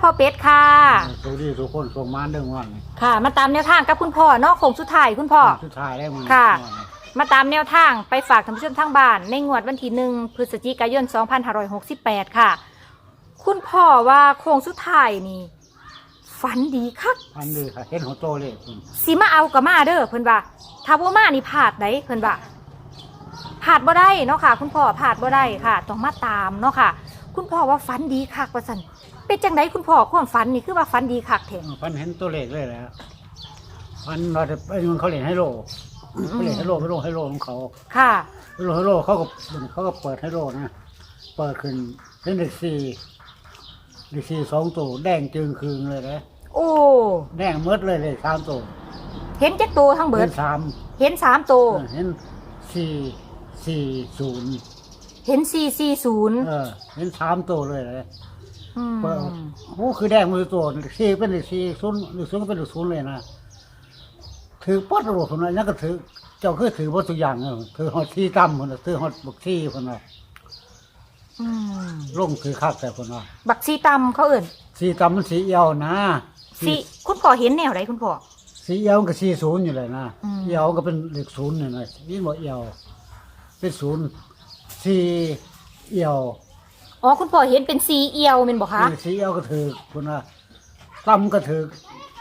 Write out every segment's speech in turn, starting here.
พ่อเป็ดค่ะสวัสดีทุกคนส่งมาเรื่องวันนี้ค่ะ มาตามแนวทางกับคุณพ่อเนาะโค้งสุดท้ายคุณพ่อ สุดท้ายได้มันค่ะ มาตามแนวทางไปฝากท่านผู้ชมทางบ้าน ในงวดวันที่หนึ่งพฤศจิกายน 2568 ค่ะ คุณพ่อว่าโค้งสุดท้ายนี่ฝันดีคักพันดีค่ะเห็นหัวโตเลยคุณสิมาเอากับมาเด้อเพิ่นว่าถ้าบ่มานี่พลาดได้เพิ่นว่าพลาดบ่ได้เนาะค่ะ คุณพ่อพลาดบ่ได้ค่ะ ต้องมาตามเนาะค่ะ คุณพ่อว่าฝันดีคักว่าซั่น เป็นจังไดคุณพ่อความฝันนี่คือว่าฝันดีคักแท้พันเห็นตัวเลขเลยแหล้วพันเราจะไปมันเขาเล่นให้โลเขาเล่นให้โลให้โลให้โลของเขาค่ะให้โลให้โลเขาก็เขาก็เปิดให้โลนะ เปิดขึ้นเป็นเด็กสี่เด็กสี่สองตัวแดงจึงคืนเลยนะโอ้แดงหมืดเลยเลยสามตัวเห็นจักตัวทั้งเบิเป็ดนสามเห็นสามตัวเออเห็นสี่สี่ศูนย์เห็นสี่สี่ศูนย์เออเห็นสามตัวเลยนะ อืมเปิดโอ้คือแดงมือตัวสี่เป็นเลขสี่ศูนย์หรือศูนย์ก็เป็นเลขศูนย์เลยนะถือปัดโลดคนนั้นนั่นก็ถือเจ้าคือถือวัตถุกอย่างเออถือหอดที่ตั้มคนน่ะถือหอดบุกที่คนน่ะอืมลงถือคักแต่คนน่ะบักซีตำเขาเอิ่นสีตั้มมันสีเอียวนะสีคุณพ่อเห็นแนวไหนคุณพ่อ สีเอียวมันก็สีศูนย์อยู่เลยนะอืม เอียวก็เป็นเลขศูนย์เนี่ยนะนี่บอกเอียวเป็นศูนย์สีเอียว อ๋อคุณพ่อเห็นเป็นสีเอียวเป็นบ่คะสีเอียวก็ถือคนน่ะตั้มก็ถือ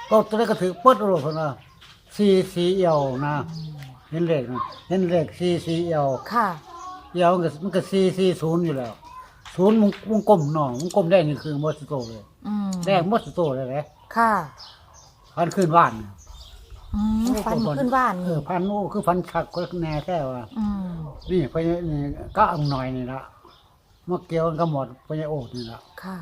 ก็ตัวนี้ก็ถือปัดโลดคนน่ะสีสีเอียวนะเห็นเลขนะเห็นเลขสีสีเอียวค่ะ เอียวมันก็มันก็สีสีศูนย์อยู่แล้วศูนย์มันมันกลมหน่อมันกลมแดงนี่คือมอสโตเลยอืมแดงมอสโตเลยแหละค่ะพันขึ้นบ้านอืมฟันขึ้นบ้านเอนี่อพันโอ้คือพันขักก็แน่แค่ว่าอืมนี่ไปนี่ก็เอาหน่อยนี่ละ มาเกี่ยวกันก็หมดไปโอดนี่ละค่ะ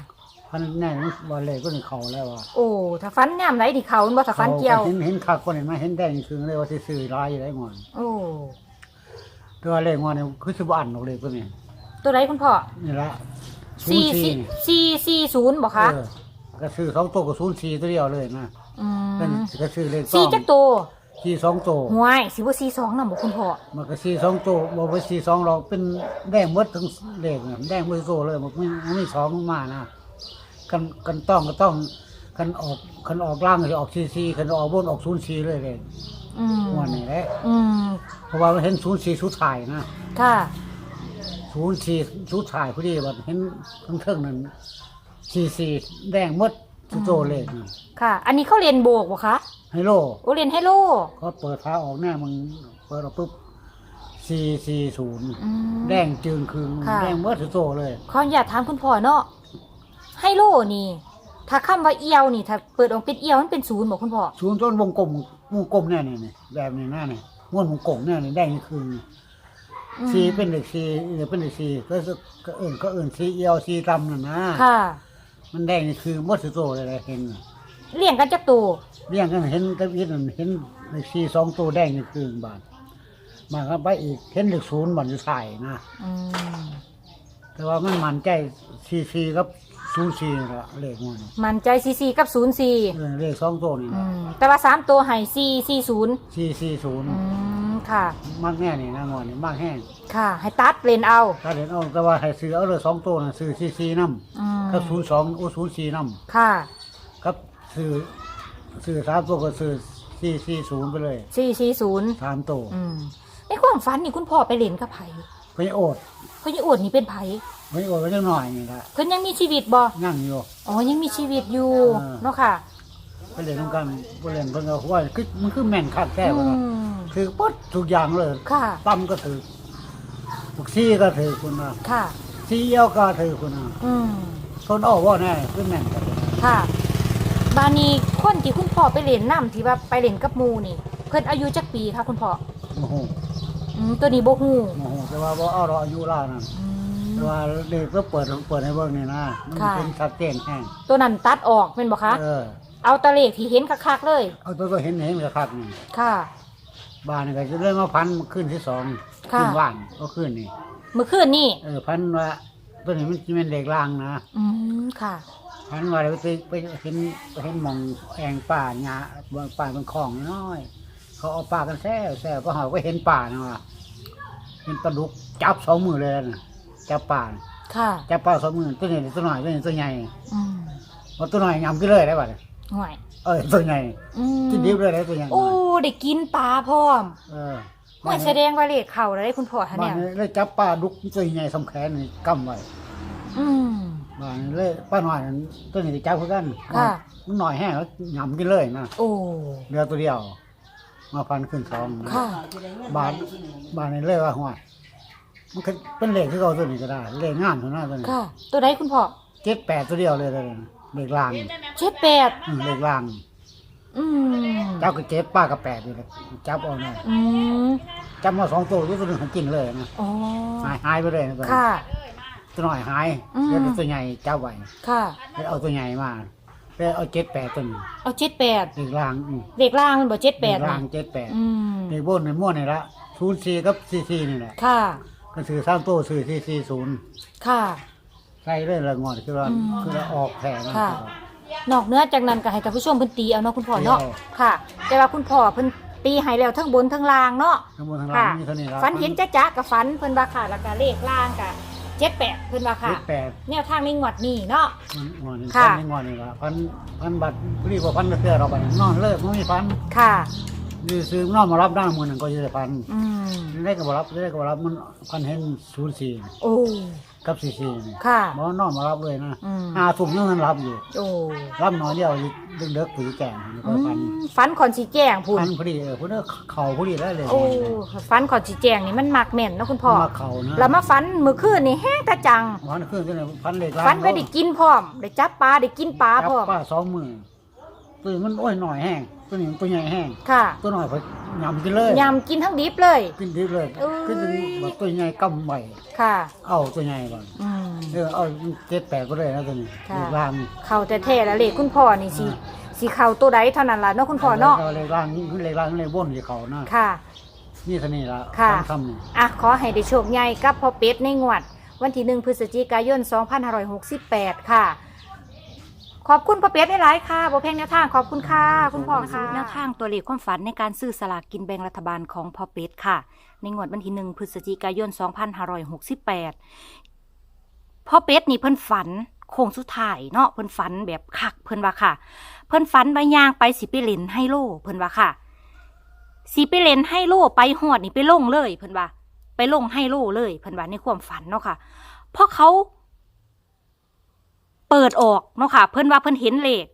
พันแน่มันวันเลยก็ถึงเขาแล้วว่าโอ้ ถ้าฟันย่ำไรดิเขาบ่ถ้าฟันเกี่ยว เห็นเห็นขักคนเห็นไหมเห็นแดงนี่คือเลยว่าสิซื้อลายอยู่ได้งอนโอ้ ตัวเลขงอนนี่คือสิบอันออกเลยก็นี่ตัวไหนคุณพ่อ นี่ละสี่04สี่นี่สี่สี่ศูนย์บ่คะเออก็ซื้อสองตัวกับศูนย์สี่ตัวเดียวเลยนะอืเป็นมก็ซื้อเลขสี่จักตัว สี่สองตัวห่วยสิบ่สี่สองนำบ่คุณพ่อมันก็สี่สองตัวบอกว่าสี่สองเราเป็นแดงหมดทั้งเลขเนี่ยแดงหมดโตเลยมันไม่มันไม่สองมานะกันกันต้องก็ต้องกันออกกันออกล่างจะออกซีซีกันออกบนออกศูนย์ซีเลยเลยอืมวันนี้แหละอืมเพราะว่ามันเห็นศูนย์ซีสุดถ่ายนะค่ะ ศูนย์ซีสุดถ่ายพอดีว่าเห็นทั้งเทิงนั้นซีซีแดงหมดทุกโตเลขนะค่ะ อันนี้เขาเรียนโบกบ่คะ ไฮโลโอเรียนไฮโลเขาเปิดฟ้าออกแน่มึงเปิดออกปุ๊บซีซีศูนย์อืม แดงจึงคือค่ะ แดงหมดทุกโตเลยขออนุญาตถามคุณพ่อเนาะไฮโลนี่ ถ้าคำว่าเอียวนี่ ถ้าเปิดออกเป็นเอียวมันเป็นศูนย์บอกคุณพ่อศูนย์ต้นวงกลมวงกลมแน่นี่นี่แบบนี้หน้านี่ม้วนวงกลมแน่นี่แดงนี่คืออืมสีเป็นเด็กสีเออเป็นเด็กสีก็คือก็เอื่นก็เอื่นสีเอียวสีดำน่ะนะค่ะ มันแดงนี่คือมดสุโตเลยนะเห็นน่ะ เลี้ยงกันจักตัวเรียงกันเห็นตะวิดนั่นเห็นเด็กสีสองตัวแดงนี่คือบาทมาครับไปอีกเห็นเด็กศูนย์บันอยู่ถ่ายนะ อืมแต่ว่ามันมันใจซีซีกับศูนย์ซีนี่ละเลขมันมันใจซีซีกับศูนย์ซีเออเลขสองตัวนี่อืละมแต่ว่าสามตัวให้ซีซีศูนย์ซีซีศูนย์อืมค่ะ มากแน่นี่นะงอนนี่มากแห้งค่ะ ให้ตัดเลนเอาถ้าเห็นเอาแต่ว่าให้ซื้อเอาเลยสองตัวน่ะซื้อซีซีน้ำอืมกับศูนย์สองโอ้ศูนย์สี่น้ค่ะำกับ ซื้อซื้อสามตัวก็ซื้อสี่สี่ศูนย์ไปเลยซีซีศูนย์สามตัวอืมในความฝันนี่คุณพ่อไปเล่นกับไผพญโอดเพิ่นยังอวดนี่เป็นไผพญโอดก็ยังหน่อยนี่ละเพิ่นยังมีชีวิตบ่นั่งอยู่อ๋อยังมีชีวิตอยู่อ่า เนาะค่ะไปเล่นน้ำกันไปเล่นเพิ่นก็ว่าคือมันคือแม่นคักแท้อืว่ะมถือปั๊ดทุกอย่างเลยค่ะตั้มก็ถือบุกซี่ก็ถือคุณนะค่ะ ซี่เอี้ยวก็ถือคุณนะอืม ทนอ้อว่าแน่คือแม่นกันค่ะ บานี้คนที่คุณพ่อไปเล่นน้ำที่ว่าไปเล่นกับหมูนี่ เพิ่นอายุจักปีคะคุณพ่อโอ้โหอืมตัวนี้บ่ฮู้โอ้โหแต่ว่าบ่เอาเราอายุล่านั่นอืมแต่ว่าเด็กก็เปิดเปิดให้เบิ่งนี่นะมันค่ะ เป็นชัดเจนแห้งตัวนั้นตัดออกเป็นบ่คะเออ เอาตะเลขที่เห็นคักๆเลย เอาตัวก็เห็นเห็นกระคักนี่ค่ะ บ้านนี่ก็จะเริ่มมาพันขึ้นที่สองค่ะ ขึ้นว่านก็ขึ้นนี่เมื่อคืนนี่เออพันว่าตัวนี้มันจะเป็นเด็กล่างนะอืมค่ะ พันว่าเราไปไปเห็นไปเห็นหมองแองป่าหญ้าบางป่าเป็นคลองน้อย เขาเอาป่ากันแซ่แซ่ก็หาก็เห็นป่านะว่าเห็นปลาดุกจับสองมือเลยนะจับป่าน่ะค่ะจับป่าสองมือตัวนี้ตัวหน่อยตัวนี้ตัวใหญ่อืมว่าตัวน้อยยำกินเลยได้ป่ะเนี่ยห่วยเออตัวใหญ่อืมกินดิบเลยได้ตัวใหญ่โอ้ได้กินปลาพร้อมเออห่วยแสดงว่าเลขเข้าแล้วได้คุณพ่อท่านบ้าเนี่นยนี้เลยจับปลาดุกตัวใหญ่สำแขนนี่กำไว้อืม บ้านนี้เลยป้าหน่อยนั้นตัวนี้จับเพื่อกันค่ะ มันหน่อยแห้งแล้วยำกินเลยนะโอ้เรือตัวเดียวมาพันขึ้นสองค่ะ บานบานนี้เลยว่าหัวมันก็เป็นเลขที่เขาตัวนี้ก็ได้เลขงานเท่านั้นตัวนี้ค่ะ ตัวใดคุณพ่อเจ็ดแปดตัวเดียวเลยเลยเลขล่างเจ็ดแปดอืมเลขล่างอืมเจ้าก็เจ็ดป้าก็แปดอยู่เลยจับเอาหน่อยอืมจับมาสองตัวตัวหนึงกินเลยนะอ๋อ หายหายไปเลยนะตัวนี้ค่ะ ตัวหน่อยหายอืมเดี๋ยวตัวใหญ่จับไว้ค่ะ แล้วเอาตัวใหญ่มาแล้วเอาเจ็ดแปดตัวนี้เอาเจ็ดแปดเลขล่างอืมเด็กล่างมันบอกเจ็ดแปดเลขล่านะงเจ็ดแปดอืมในบนในม้วนนี่ละศูนย์สี่กับสี่สี่นี่แหละค่ะ ก็ซื้อสร้างตัวซื้อสี่สี่ศูนย์ค่ะ ใส่เลยละงอนคือว่าอืมคือว่าออกแผงนะค่ะ นอกเหนื้อจากนั้นก็ให้ท่านผู้ชมเพิ่นตีเอาเนาะคุณพ่อเนาะตีเอา ค่ะ แต่ว่าคุณพ่อเพิ่นตีให้แล้วทั้งบนทั้งล่างเนาะ ทั้งบนทั้งล่าค่ะงมีเท่านี้ละฝันเห็นจ้าจ๊ะกับฝันเพิ่นว่าค่ะแล้วก็เลขล่างกับ เจ็ดแปดเพิ่นว่าค่ะ เจ็ดแปดแนวทางในงวดนี้เนาะ มันงอนนี่ค่ะพันนี่งอนนี่ละพันพันบัตรรีบว่าพันเสื้อเราบัตรนอนเลยไม่มีพันค่ะยือซื้อนอนมารับได้มือหนึ่งก็ยือพันอืม ได้ก็บรับได้ก็บรับมันพันเห็นศูนย์สี่โอ้ กับสี่สี่นี่ค่ะ บ่นอนมารับเลยนะอืม ห้าทุ่มยังมันรับอยู่โอ้ รับน้อยเดียวเด็ก เด็กๆผีแก่นี่ก็อืพันมฝันขอนสีแจ้งพูนพันพอดีเออพอดีเข่าพอดีได้เลยโอ้ฝันขอนสีแจ้งนี่มันมักแม่นเนาะคุณพ่อมาเข่านะแล้วมาฝันมื้อคืนนี่แห้งตาจังพันขึ้นก็เลยพันเหล็กล้างฝันไปได้กินพร้อมได้จับปลาได้กินปลาจับพร้อมป้าสองมือตัวนี้มันโอ้ยหน่อยแห้งตัวนี้มันตัวใหญ่แห้งค่ะ ตัวหน่อยพอยำกินเลยยำกินทั้งดิบเลย กินดิบเลยเอ้ยก็จะแบบตัวใหญ่กำใบค่ะ เอาตัวใหญ่ก่อนอืม เออเอาเจ็ดแปดก็ได้นะตัวนี้ค่ะ เลขล่างเข้าแต่แท้ๆแล้วเลขคุณพ่อนี่สิสิเข้าตัวใดเท่านั้นล่ะเนาะคุณพ่อเนาะเลขล่างนี่คือเลขล่างเลขบนที่เขานะค่ะ นี่เท่านี้ละค่ะ ทำนี่อะขอให้ได้โชคใหญ่กับพ่อเป็ดในงวด วันที่หนึ่งพฤศจิกายน 2568 ค่ะ ขอบคุณพ่อเป็ดหลายๆค่ะบ่แพงแนวทางขอบคุณค่ะ คุณพ่อค่ะ แนวทางตัวเลขความฝันในการซื้อสลากกินแบ่งรัฐบาลของพ่อเป็ดค่ะ ในงวดวันที่หนึ่งพฤศจิกายน 2568 พ่อเป็ดนี่เพิ่นฝันโค้งสุดท้ายเนาะเพิ่นฝันแบบคักเพิ่นว่าค่ะ เพิ่นฝันว่ายางไปสิไปเล่นไฮโลเพิ่นว่าค่ะสิไปเล่นไฮโลไปหอดนี่ไปลงเลยเพิ่นว่า ไปลงไฮโลเลยเพิ่นว่าในความฝันเนาะค่ะเพราะเขาเปิดออกเนาะค่ะ เพิ่นว่าเพิ่นเห็นเลข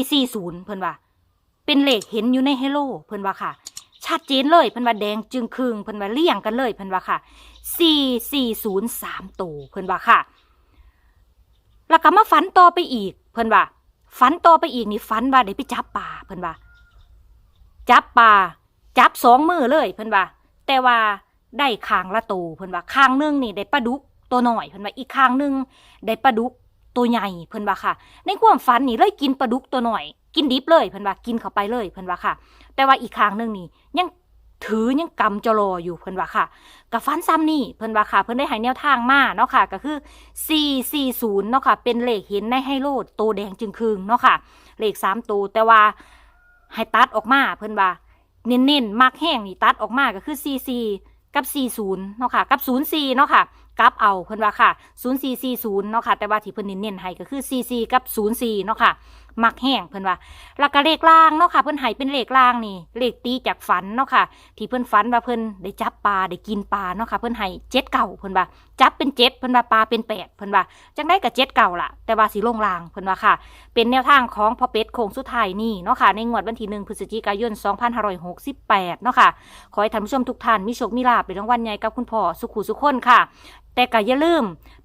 440เพิ่นว่า เป็นเลขเห็นอยู่ในไฮโลเพิ่นว่าค่ะ ชัดเจนเลยเพิ่นว่าแดงจึงคึงเพิ่นว่าเลี่ยงกันเลยเพิ่นว่าค่ะ4403ตัวเพิ่นว่าค่ะ แล้วก็มาฝันต่อไปอีก เพิ่นว่าฝันต่อไปอีกนี่ฝันว่าได้ไปจับปลาเพิ่นว่า จับปลาจับสองมือเลยเพิ่นว่า แต่ว่าได้คางละโตวเพิ่นว่าคางนึงนี่ได้ปลาดุกตัวหน่อยเพิ่นว่าอีกคางนึงได้ปลาดุกตัวใหญ่เพิ่นว่าค่ะ ในความฝันนี่เลยกินปลาดุกตัวหน่อย กินดิบเลยเพิ่นว่ากินเข้าไปเลยเพิ่นว่าค่ะ แต่ว่าอีกคางหนึ่งนี่ยังถือยังกำจรออยู่เพิ่นว่าค่ะกับฟันซ้ำนี่เพิ่นว่าค่ะ เพิ่นได้ให้แนวทางมาเนาะค่ะ ก็คือ 440เนาะค่ะ เป็นเลขเห็นในไฮโลโตวแดงจึงครึงเนาะค่ะ เลขสามตัวแต่ว่าให้ตัดออกมาเพิ่นว่าเน้นๆมักแห้งนี่ตัดออกมาก็คือ CC กับ 40เนาะค่ะ กับ 04เนาะค่ะ กลับเอาเพิ่นว่าค่ะ 0440เนาะค่ะ แต่ว่าที่เพิ่นเน้นให้ก็คือ CC กับ 04เนาะค่ะ มักแห้งเพิ่นว่าแล้วก็เลขล่างเนาะค่ะ เพิ่นให้เป็นเลขล่างนี่เลขตีจากฝันเนาะค่ะ ที่เพิ่นฝันว่าเพิ่นได้จับปลาได้กินปลาเนาะค่ะ เพิ่นให้เจ็ดเก่าเพิ่นว่าจับเป็นเจ็ดเพิ่นว่าปลาเป็นแปดเพิ่นว่าจังได้กับเจ็ดเก่าล่ะ แต่ว่าสีลงลางเพิ่นว่าค่ะ เป็นแนวทางของพอเป็ดโค้งสุดท้ายนี่เนาะค่ะ ในงวดวันที่หนึ่งพฤศจิกายน 2568เนาะค่ะ ขอให้ท่านผู้ชมทุกท่านมีโชคมีลาภเป็นรางวัลใหญ่กับคุณพ่อสุขุสุขคนค่ะ แต่ก็อย่าลืม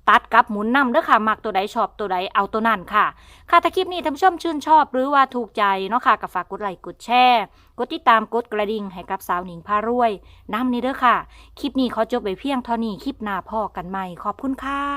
ตัดกับหมุนนำเด้อค่ะ มักตัวใดชอบตัวใดเอาตัวนั่นค่ะ ค่ะถ้าคลิปนี้ท่านผู้ชมชื่นชอบหรือว่าถูกใจเนาะค่ะก็ฝากกดไลค์กดแชร์กดติดตามกดกระดิ่งให้กับสาวหนิงพารวยน้ำนี้เด้อค่ะ คลิปนี้ขอจบไปเพียงเท่านี้คลิปหน้าพ่อกันใหม่ขอบคุณค่ะ